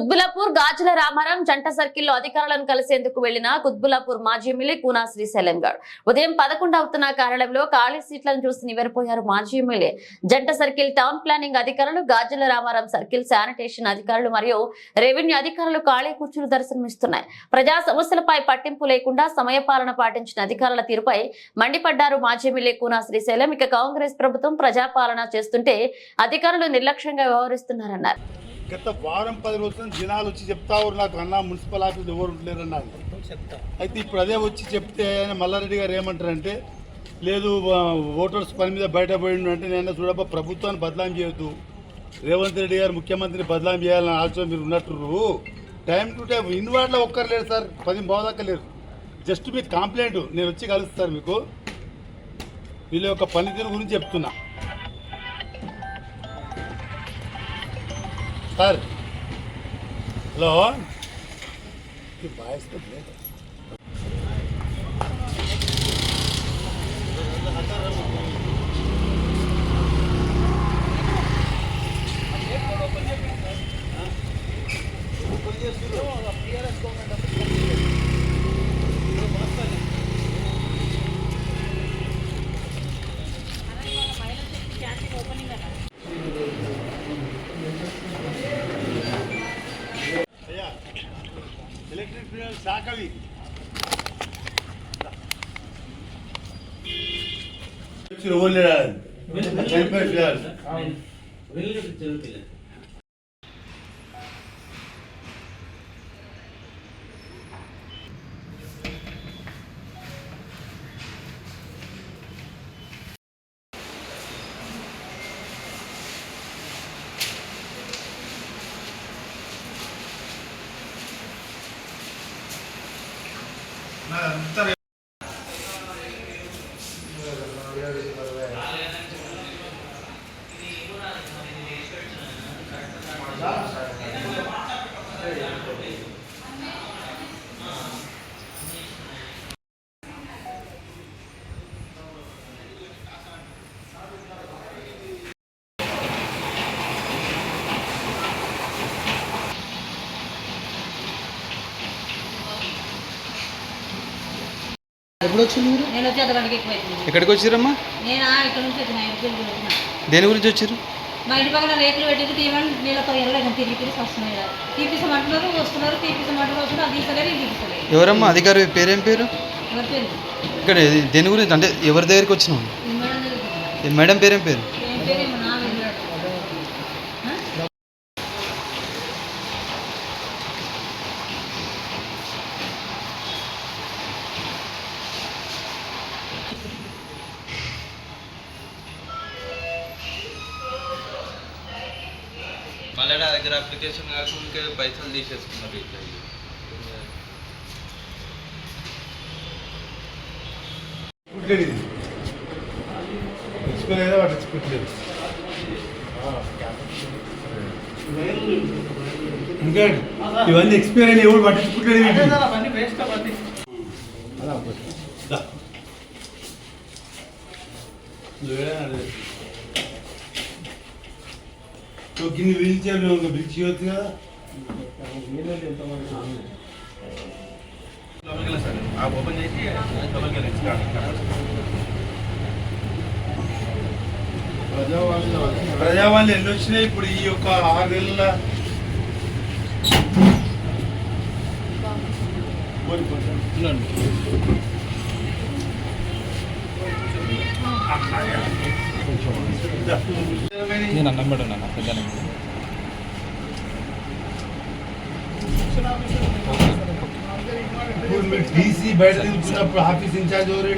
కుత్బులాపూర్ గాజుల రామారం జంట సర్కిల్లో అధికారులను కలిసేందుకు వెళ్ళిన కుత్బులాపూర్ మాజీ ఎమ్మెల్యే కూనా శ్రీశైలం గౌడ్. ఉదయం పదకొండు అవుతున్న కార్యాలయంలో ఖాళీ సీట్లను చూసి నివ్వెరపోయారు మాజీ ఎమ్మెల్యే. జంట సర్కిల్ టౌన్ ప్లానింగ్ అధికారులు గాజుల రామారం సర్కిల్ శానిటేషన్ అధికారులు మరియు రెవెన్యూ అధికారులు ఖాళీ కూర్చులు దర్శనమిస్తున్నాయి. ప్రజా సమస్యలపై పట్టింపు లేకుండా సమయపాలన పాటించిన అధికారుల తీరుపై మండిపడ్డారు మాజీ ఎమ్మెల్యే కూనా శ్రీశైలం. ఇక కాంగ్రెస్ ప్రభుత్వం ప్రజాపాలన చేస్తుంటే అధికారులు నిర్లక్ష్యంగా వ్యవహరిస్తున్నారన్నారు. గత వారం పది రోజుల జనాలు వచ్చి చెప్తా నాకు అన్న మున్సిపల్ ఆఫీస్ ఎవరు ఉండలేరు అన్నారు. అయితే ఇప్పుడు అదే వచ్చి చెప్తే ఆయన మల్లారెడ్డి గారు ఏమంటారంటే లేదు ఓటర్స్ పని మీద బయట పోయిండు అంటే నేను చూడబ్బా ప్రభుత్వాన్ని బదలాం చేయొద్దు. రేవంత్ రెడ్డి గారు ముఖ్యమంత్రిని బదలాం చేయాలని ఆలోచన మీరు ఉన్నట్టు. టైం టు టైం ఇన్వార్డ్లో ఒక్కరు లేరు సార్ పది బాధక్క లేరు జస్ట్ మీకు కంప్లైంట్ నేను వచ్చి కలుస్తాను మీకు. వీళ్ళ యొక్క పనితీరు గురించి చెప్తున్నా. సార్ హలో ఈ వాయిస్తో లేదు. అయ్యా ఎలక్ట్రిక్ బిల్ శాఖ అవి ఎప్పుడు వచ్చింది మీరు? నేను వచ్చి ఎక్కడికి వచ్చిరమ్మా నేను? ఆ ఇక్కడ నుంచి వచ్చిన ఎప్పుడు వచ్చిన. దేని గురించి వచ్చారు? మా ఇంటి పక్కన రేకులు పెట్టి తీయమని నీళ్ళతో ఎర్రలేదు తిరిగి తిరిగి వస్తున్నాయి వస్తున్నారు వస్తున్నారు అది ఇది ఎవరమ్మా? అధికారి పేరేం పేరు? ఎవరి పేరు? ఇక్కడ దేని గురించి? అంటే ఎవరి దగ్గరికి వచ్చినావు? మేడం పేరేం పేరు? ఏం పేరు ఏమో అప్లికేషన్ కాకుండా పైసలు తీసేసుకున్నారు ఇట్లా తెచ్చుకోలేదా వాడు ఇంకా ఇవన్నీ ఎక్స్పైర్ అయిన ఎవరు పట్టించుకుంటలేదు. అలా. నువ్వేనా. నువ్వు గిన్ని వీల్ ఉంది బ్రిడ్జ్ చేయొచ్చు కదా? ఓపెన్ చేసి ప్రజావాళ్ళు ఎన్ని వచ్చినాయి? ఇప్పుడు ఈ యొక్క ఆరు నెలల నేను అన్నం పెట్టాను అన్న పెద్ద ఇప్పుడు మీరు టీసీ బయట తిరుగుతున్నప్పుడు ఆఫీస్ ఇన్ఛార్జ్ ఎవరు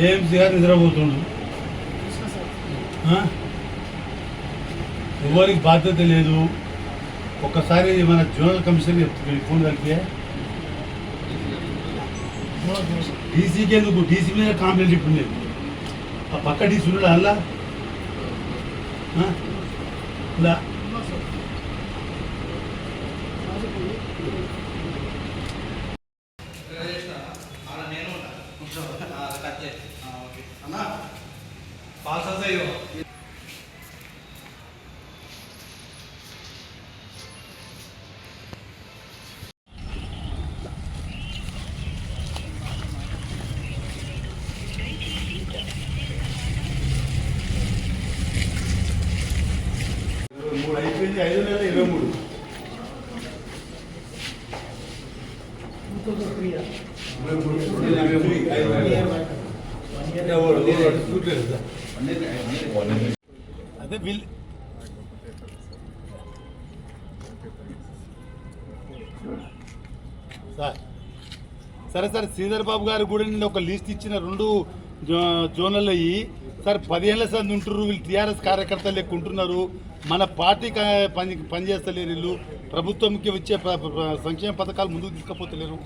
ఏఎంసీ గారు నిద్రపోతుండు ఆ? ఎవరికి బాధ్యత లేదు ఒక్కసారి మన జోనల్ కమిషన్ చెప్తుంది ఫోన్ కలిపి డీసీకి ఎందుకు డీసీ మీద కాంప్లైంట్ ఇప్పుడు నేను ఆ పక్క డీసీ ఉన్నాడు అల్లా ఆ? అదే వీళ్ళు సార్ సరే సార్ శ్రీధర్ బాబు గారు కూడా నేను ఒక లిస్ట్ ఇచ్చిన రెండు జో- జోన్లలో అయ్యి సార్ పదిహేనుల సంది ఉంటున్నారు వీళ్ళు టీఆర్ఎస్ కార్యకర్తలు ఎక్కువ ఉంటున్నారు. మన పార్టీ పని పనిచేస్తలేరు వీళ్ళు. ప్రభుత్వంకి వచ్చే సంక్షేమ పథకాలు ముందుకు తీసుకపోతలేరు.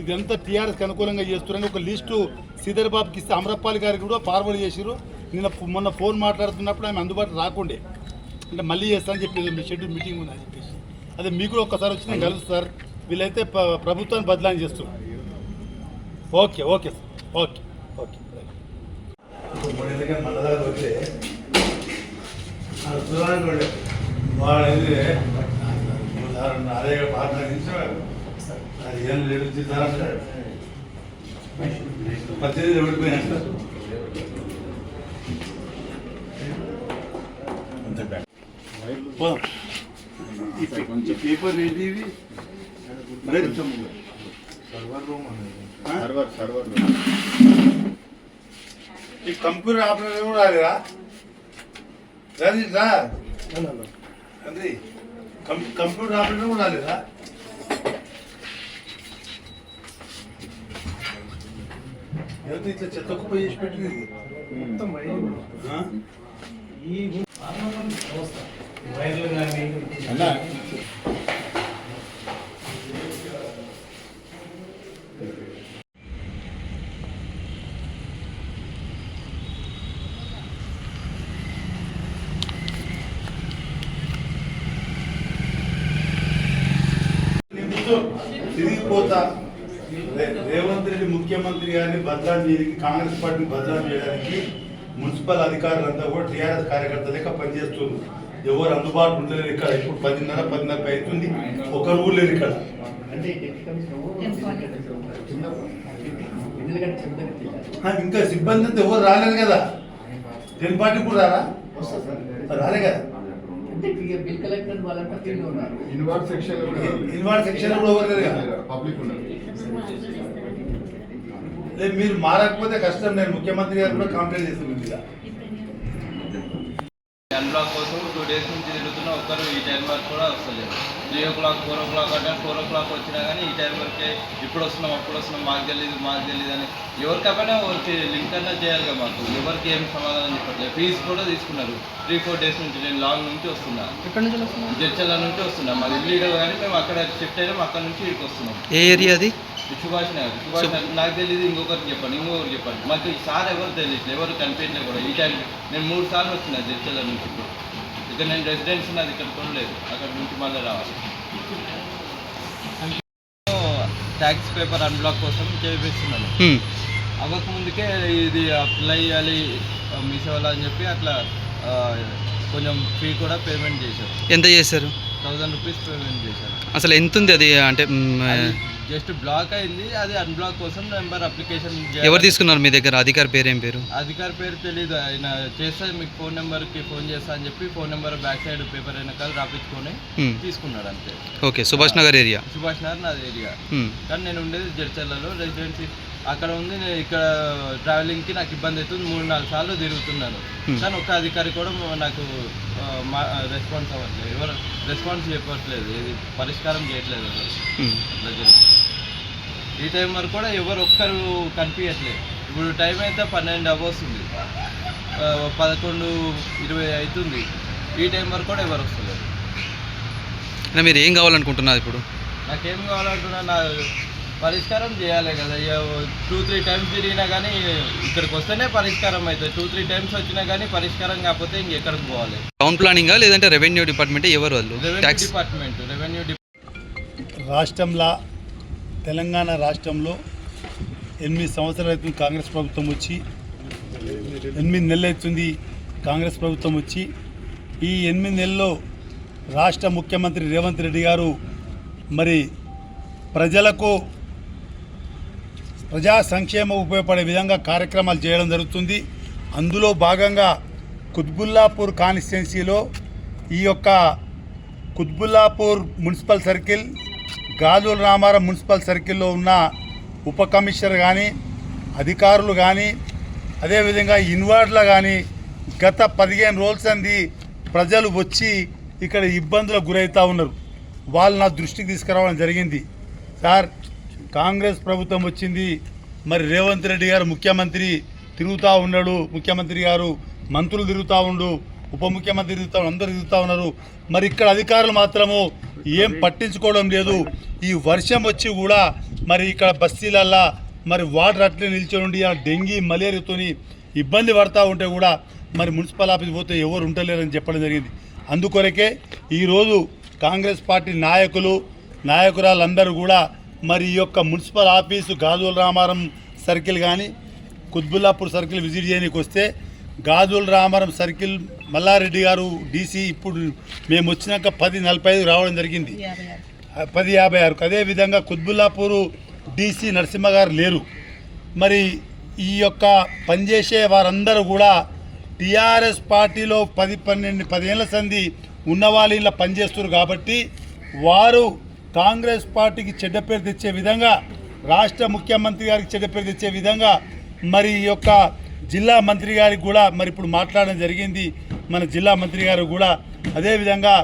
ఇదంతా టీఆర్ఎస్కి అనుకూలంగా చేస్తున్నారని ఒక లిస్టు శ్రీధర్ బాబుకి ఇస్తే అమరపాలి గారికి కూడా ఫార్వర్డ్ చేసిరు నిన్న మొన్న ఫోన్ మాట్లాడుతున్నప్పుడు ఆమె అందుబాటు రాకుండే. అంటే మళ్ళీ చేస్తానని చెప్పేది మీ షెడ్యూల్ మీటింగ్ ఉందని చెప్పేసి. అదే మీకు కూడా ఒక్కసారి వచ్చి నేను కలుసు సార్. వీళ్ళైతే ప్రభుత్వాన్ని బదలాన్ని చేస్తున్నారు okay okay sir. Okay okay. అదే పాట అది ఏం లేదు పద్దెనిమిది ఓడిపోయినా పేపర్ ఏంటి ఇవి సర్వర్ సర్వర్ ఈ కంప్యూటర్ ఆపరేటర్ కూడా రాలేదా రాజీ రా అది కంప్యూటర్ ఆపరేటర్ కూడా రాలేదా? ఎవరితో ఇట్లా చెత్త కుప్ప చేసి పెట్టింది ఆ? అన్నా నిమిషం తిరిగిపోతా రే- రేవంత్ రెడ్డి బదలాం చేయడానికి కాంగ్రెస్ పార్టీని బదలాం చేయడానికి మున్సిపల్ అధికారులంతా కూడా టీఆర్ఎస్ కార్యకర్త లెక్క పనిచేస్తుంది ఎవరు అందుబాటులో ఉండలేరు ఇక్కడ. ఇప్పుడు పదిన్నర పదిన్నర అవుతుంది ఒకరు కూడా లేరు ఇక్కడ. ఇంకా సిబ్బంది అంతా ఎవరు రాలేదు కదా? దేని పార్టీ కూడా రారా? రాలే కదా? ఇన్వార్డ్ సెక్షన్ ఇన్వార్డ్ సెక్షన్ కూడా ఎవరు లేరు కదా? పబ్లిక్ ఉన్నారు లేదు మీరు మారకపోతే కష్టం నేను ముఖ్యమంత్రి గారు కూడా కంప్లైంట్ చేస్తాను మీద అన్బ్లాక్ కోసం టూ డేస్ నుంచి తిరుగుతున్నా ఒక్కరు ఈ టైం వరకు కూడా వస్తలేదు. Three o'clock four o'clock అంటే ఫోర్ ఓ క్లాక్ వచ్చినా కానీ ఈ టైం వరకే ఇప్పుడు వస్తున్నాం అప్పుడు వస్తున్నాం మాకు తెలియదు మాకు తెలియదు అని ఎవరికైనా వచ్చి లింక్ అన్నా చేయాలి కదా మాకు. ఎవరికి ఏం సమాధానం చెప్పట్లేదు. ఫీజు కూడా తీసుకున్నారు. త్రీ ఫోర్ డేస్ నుంచి నేను లాంగ్ నుంచి వస్తున్నా. ఎక్కడి నుంచి జడ్చల్ల నుంచి వస్తున్నా. మాది ఇల్లు ఈడ కానీ మేము అక్కడ షిఫ్ట్ అయినాం అక్కడ నుంచి ఇక్కడికి వస్తున్నాం. ఏ ఏరియా అది? నాకు తెలియదు ఇంకొకరికి చెప్పండి ఇంకొకరికి చెప్పండి. మాకు ఈ సార్ ఎవరు తెలియదు ఎవరు కనిపించలేదు కూడా. ఈ టైం నేను మూడు సార్లు వచ్చిన జడ్చల్ల నుంచి ఇప్పుడు. ఇక్కడ నేను రెసిడెన్స్ నాది ఇక్కడ కొనలేదు. అక్కడ నుంచి మళ్ళీ రావాలి. ట్యాక్స్ పేపర్ అన్బ్లాక్ కోసం చేపిస్తున్నాను. అవ్వక ముందుకే ఇది అప్లై చేయాలి మీ అని చెప్పి అట్లా కొంచెం ఫీ కూడా పేమెంట్ చేశారు. ఎంత చేశారు? థౌజండ్ రూపీస్ పేమెంట్ చేశారు. అసలు ఎంత ఉంది అది? అంటే జస్ట్ బ్లాక్ అయింది అది అన్బ్లాక్ కోసం నెంబర్ అప్లికేషన్ ఎవరు తీసుకున్నారు మీ దగ్గర? అధికారి పేరు ఏం పేరు? అధికారి పేరు తెలీదు ఆయన చేస్తే మీకు ఫోన్ నెంబర్కి ఫోన్ చేస్తా అని చెప్పి phone number back side paper వెనకాల రాపించుకొని హ్మ్. తీసుకున్నాడు అంతే. ఓకే సుభాష్ నగర్ ఏరియా సుభాష్ నగర్ నాది ఏరియా హ్మ్. కానీ నేను ఉండేది జడ్చర్లలో రెసిడెన్సీ అక్కడ ఉంది నేను ఇక్కడ ట్రావెలింగ్కి నాకు ఇబ్బంది అవుతుంది మూడు నాలుగు సార్లు తిరుగుతున్నాను. Hmm. కానీ ఒక్క అధికారి కూడా నాకు రెస్పాన్స్ అవ్వట్లేదు. ఎవరు రెస్పాన్స్ చెప్పట్లేదు ఇది పరిష్కారం చేయట్లేదు ఎవరు. జరుగుతుంది ఈ టైం వరకు కూడా ఎవరు ఒక్కరు కనిపించట్లేదు. ఇప్పుడు టైం అయితే పన్నెండు అవర్స్ ఉంది ఆ, పదకొండు ఇరవై అవుతుంది ఈ టైం వరకు కూడా ఎవరు వస్తలేరు అంటే మీరు ఏం కావాలనుకుంటున్నారు ఇప్పుడు? నాకేం కావాలంటున్నా నా పరిష్కారం చేయాలి కదా. టూ త్రీ టైమ్స్ తిరిగినా కానీ ఇక్కడికి వస్తేనే పరిష్కారం అవుతుంది టూ త్రీ టైమ్స్ వచ్చినా కానీ పరిష్కారం కాకపోతే ఇంకెక్కడికి పోవాలి? టౌన్ ప్లానింగా లేదంటే రెవెన్యూ డిపార్ట్మెంట్ ఎవరు వాళ్ళు? రెవెన్యూ ట్యాక్స్ డిపార్ట్మెంట్ రెవెన్యూ రాష్ట్రంలో తెలంగాణ రాష్ట్రంలో ఎనిమిది సంవత్సరాలు అవుతుంది కాంగ్రెస్ ప్రభుత్వం వచ్చి. ఎనిమిది నెలలు అవుతుంది కాంగ్రెస్ ప్రభుత్వం వచ్చి. ఈ ఎనిమిది నెలల్లో రాష్ట్ర ముఖ్యమంత్రి రేవంత్ రెడ్డి గారు మరి ప్రజలకు ప్రజా సంక్షేమం ఉపయోగపడే విధంగా కార్యక్రమాలు చేయడం జరుగుతుంది. అందులో భాగంగా కుత్బుల్లాపూర్ కాన్స్టిట్యున్సీలో ఈ యొక్క Qutbullapur municipal circle Gajula Ramaram municipal సర్కిల్లో ఉన్న ఉప కమిషనర్ కానీ అధికారులు కానీ అదేవిధంగా ఇన్వార్డ్లో కానీ గత పదిహేను రోజుల సంది ప్రజలు వచ్చి ఇక్కడ ఇబ్బందులకు గురవుతూ ఉన్నారు. వాళ్ళు నా దృష్టికి తీసుకురావడం జరిగింది. సార్ కాంగ్రెస్ ప్రభుత్వం వచ్చింది. మరి రేవంత్ రెడ్డి గారు ముఖ్యమంత్రి తిరుగుతూ ఉన్నాడు. ముఖ్యమంత్రి గారు మంత్రులు తిరుగుతూ ఉండు ఉప ముఖ్యమంత్రి తిరుగుతా అందరూ తిరుగుతూ ఉన్నారు. మరి ఇక్కడ అధికారులు మాత్రము ఏం పట్టించుకోవడం లేదు. ఈ వర్షం వచ్చి కూడా మరి ఇక్కడ బస్తీలల్లా మరి వాటర్ అట్లే నిల్చొని ఉండి ఆ డెంగీ మలేరియాతోని ఇబ్బంది పడతా ఉంటే కూడా మరి మున్సిపల్ ఆఫీస్ పోతే ఎవరు ఉండలేరని చెప్పడం జరిగింది. అందుకొరకే ఈరోజు కాంగ్రెస్ పార్టీ నాయకులు నాయకురాలందరూ కూడా మరి ఈ యొక్క municipal office Gajula Ramaram circle కానీ కుత్బుల్లాపూర్ సర్కిల్ విజిట్ చేయడానికి వస్తే గాజుల రామారం సర్కిల్ మల్లారెడ్డి గారు డీసీ ఇప్పుడు మేము వచ్చినాక పది నలభై ఐదు రావడం జరిగింది. పది యాభై ఆరు అదేవిధంగా కుత్బుల్లాపూరు డీసీ నరసింహ గారు లేరు. మరి ఈ యొక్క పనిచేసే వారందరూ కూడా టీఆర్ఎస్ పార్టీలో పది పన్నెండు పదేళ్ళ సంధి ఉన్న వాళ్ళు ఇలా పనిచేస్తున్నారు కాబట్టి వారు కాంగ్రెస్ పార్టీకి చెడ్డ పేరు తెచ్చే విధంగా రాష్ట్ర ముఖ్యమంత్రి గారికి చెడ్డ పేరు తెచ్చే విధంగా మరి ఈ యొక్క జిల్లా మంత్రి గారికి కూడా మరి ఇప్పుడు మాట్లాడడం జరిగింది. మన జిల్లా మంత్రి గారు కూడా అదేవిధంగా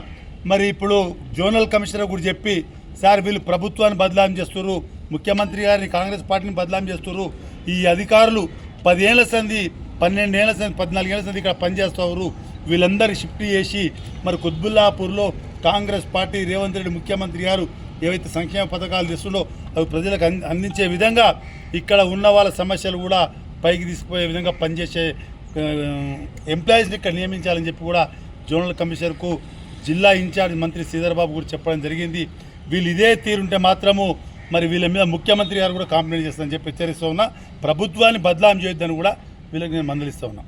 మరి ఇప్పుడు జోనల్ కమిషనర్ కూడా చెప్పి సార్ వీళ్ళు ప్రభుత్వాన్ని బదలాం చేస్తున్నారు ముఖ్యమంత్రి గారిని కాంగ్రెస్ పార్టీని బదలాం చేస్తున్నారు ఈ అధికారులు పదేళ్ళ సంది పన్నెండేళ్ళ సంది పద్నాలుగేళ్ళ సంది ఇక్కడ పనిచేస్తారు వీళ్ళందరి షిఫ్ట్ చేసి మరి కుత్బుల్లాపూర్లో కాంగ్రెస్ పార్టీ రేవంత్ రెడ్డి ముఖ్యమంత్రి గారు ఏవైతే సంక్షేమ పథకాలు తెస్తుండో అవి ప్రజలకు అందించే విధంగా ఇక్కడ ఉన్న వాళ్ళ సమస్యలు కూడా పైకి తీసుకుపోయే విధంగా పనిచేసే ఎంప్లాయీస్ని ఇక్కడ నియమించాలని చెప్పి కూడా జోనల్ కమిషనర్కు జిల్లా ఇన్ఛార్జ్ మంత్రి శ్రీధర్బాబు కూడా చెప్పడం జరిగింది. వీళ్ళు ఇదే తీరుంటే మాత్రము మరి వీళ్ళ మీద ముఖ్యమంత్రి గారు కూడా కాంప్లైంట్ చేస్తారని చెప్పి హెచ్చరిస్తూ ఉన్నా. ప్రభుత్వాన్ని బదలాం చేయొద్దని కూడా వీళ్ళకి నేను మందలిస్తూ ఉన్నా.